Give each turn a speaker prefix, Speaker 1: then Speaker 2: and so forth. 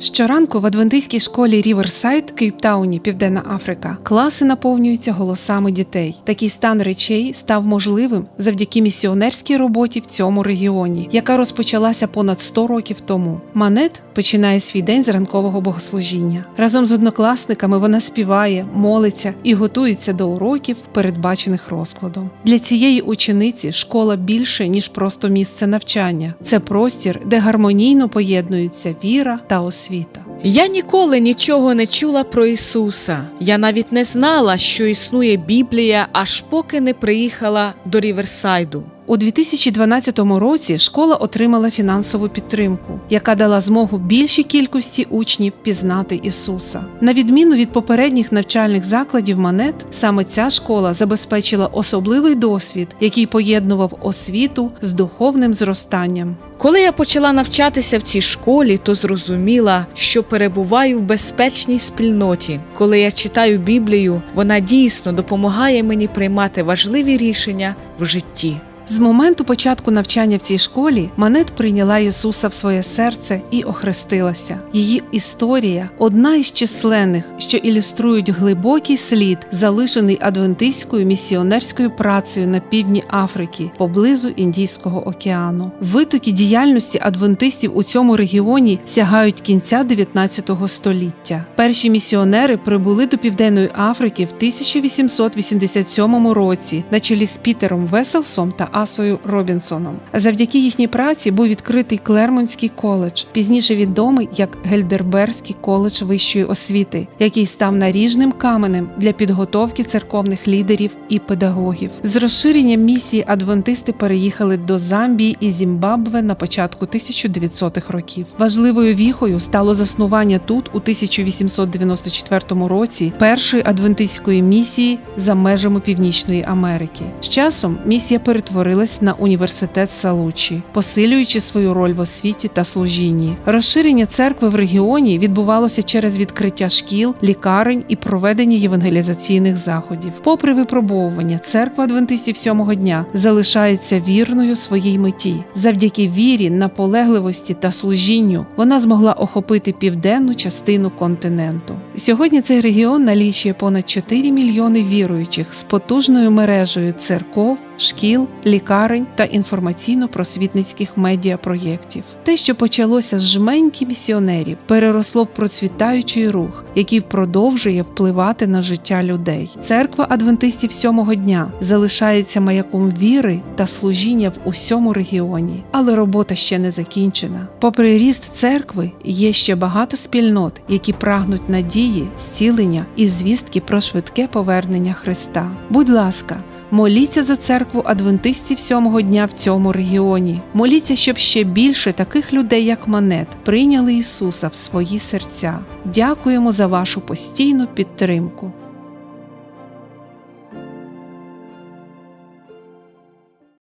Speaker 1: Щоранку в адвентистській школі Ріверсайд, Кейптауні, Південна Африка, класи наповнюються голосами дітей. Такий стан речей став можливим завдяки місіонерській роботі в цьому регіоні, яка розпочалася понад 100 років тому. Манет починає свій день з ранкового богослужіння. Разом з однокласниками вона співає, молиться і готується до уроків, передбачених розкладом. Для цієї учениці школа більше ніж просто місце навчання. Це простір, де гармонійно поєднуються віра та освіта.
Speaker 2: Я ніколи нічого не чула про Ісуса. Я навіть не знала, що існує Біблія, аж поки не приїхала до Ріверсайду.
Speaker 1: У 2012 році школа отримала фінансову підтримку, яка дала змогу більшій кількості учнів пізнати Ісуса. На відміну від попередніх навчальних закладів Манет, саме ця школа забезпечила особливий досвід, який поєднував освіту з духовним зростанням.
Speaker 2: Коли я почала навчатися в цій школі, то зрозуміла, що перебуваю в безпечній спільноті. Коли я читаю Біблію, вона дійсно допомагає мені приймати важливі рішення в житті.
Speaker 1: З моменту початку навчання в цій школі Манет прийняла Ісуса в своє серце і охрестилася. Її історія одна із численних, що ілюструють глибокий слід, залишений адвентистською місіонерською працею на півдні Африки поблизу Індійського океану. Витоки діяльності адвентистів у цьому регіоні сягають кінця 19 століття. Перші місіонери прибули до Південної Африки в 1887 році на чолі з Пітером Веселсом та Асою Робінсоном. Завдяки їхній праці був відкритий Клермонський коледж, пізніше відомий як Гельдерберський коледж вищої освіти, який став наріжним каменем для підготовки церковних лідерів і педагогів. З розширенням місії адвентисти переїхали до Замбії і Зімбабве на початку 1900-х років. Важливою віхою стало заснування тут у 1894 році першої адвентистської місії за межами Північної Америки. З часом місія перетворилась на університет Салучі, посилюючи свою роль в освіті та служінні. Розширення церкви в регіоні відбувалося через відкриття шкіл, лікарень і проведення євангелізаційних заходів. Попри випробовування, церква адвентистів сьомого дня залишається вірною своїй меті. Завдяки вірі, наполегливості та служінню вона змогла охопити південну частину континенту. Сьогодні цей регіон налічує понад 4 мільйони віруючих з потужною мережею церков. Шкіл, лікарень та інформаційно-просвітницьких медіапроєктів. Те, що почалося з жменьки місіонерів, переросло в процвітаючий рух, який продовжує впливати на життя людей. Церква адвентистів сьомого дня залишається маяком віри та служіння в усьому регіоні, але робота ще не закінчена. Попри ріст церкви, є ще багато спільнот, які прагнуть надії, зцілення і звістки про швидке повернення Христа. Будь ласка. Моліться за церкву адвентистів сьомого дня в цьому регіоні. Моліться, щоб ще більше таких людей, як Манет, прийняли Ісуса в свої серця. Дякуємо за вашу постійну підтримку.